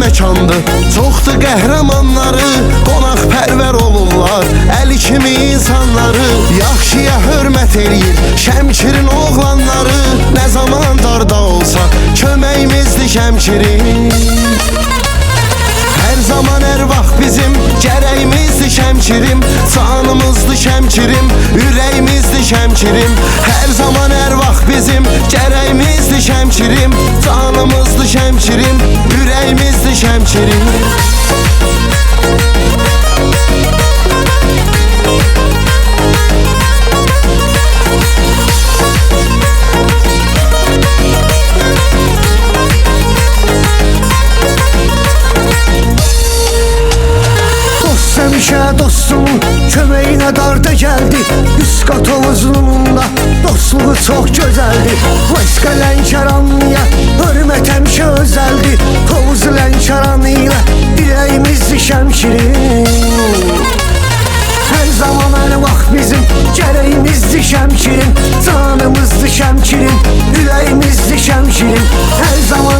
məkandı Çoxdur qəhrəmanları Qonaq pərvər olurlar Əli kimi insanları. Yaxşıya hörmət eləyir Şəmkirin oğlanları. Nə zaman darda olsa Köməyimizdir şəmkirin. Hər zaman hər vaxt bizim gərəyimizdir şəmkirim Canımızdır şəmkirim, ürəyimizdir şəmkirim Hər zaman hər vaxt bizim gərəyimizdir şəmkirim Canımızdır şəmkirim, ürəyimizdir şəmkirim Dost həmişə dostumun köməyinə darda gəldi Üst qat ovuzluğunda dostluğu gözəldi Vəsqə Lənkəranlıya hörmət həmişə özəldi Tovuz Lənkəranlı ilə diləyimizdir şəmkirin Hər zaman hər vaxt bizim gərəyimizdir şəmkirin Canımızdır şəmkirin, ürəyimizdir şəmkirin Hər zaman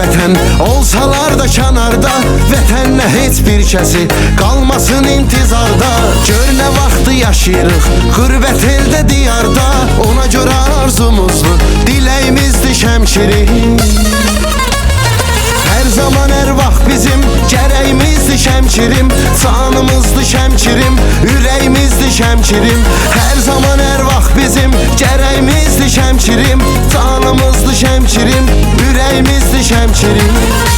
vətən Olsalar da kənarda Vətənlə heç bir kəsi Qalmasın intizarda. Gör nə vaxtı yaşayırıq Qürbət eldə diyarda. Ona görə arzumuzdur Diləyimizdir şəmkirin gərəyimizdir şəmkirim Canımızdır şəmkirim, ürəyimizdir şəmkirim Hər zaman hər vaxt bizim gərəyimizdir şəmkirim Canımızdır şəmkirim, ürəyimizdir şəmkirim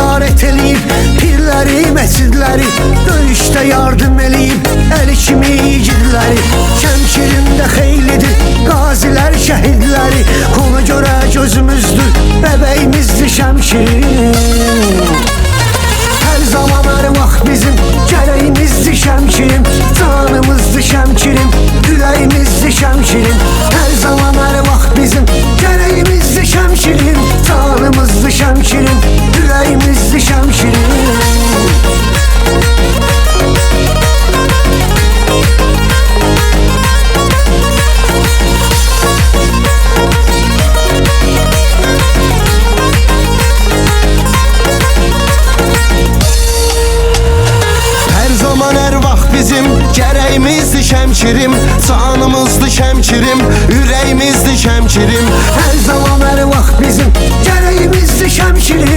ziyarət eləyib pirləri, məsidləri Döyüşdə yardım eləyib əli kimi igidləri Şəmkirində xeylidir qazilər, şəhidləri Ona görə gözümüzdür, bəbəyimizdir Şəmkirin hemşirim Sağınımızdı hemşirim Ürəyimizdi hemşirim Her zaman her vaxt bizim Gereğimizdi hemşirim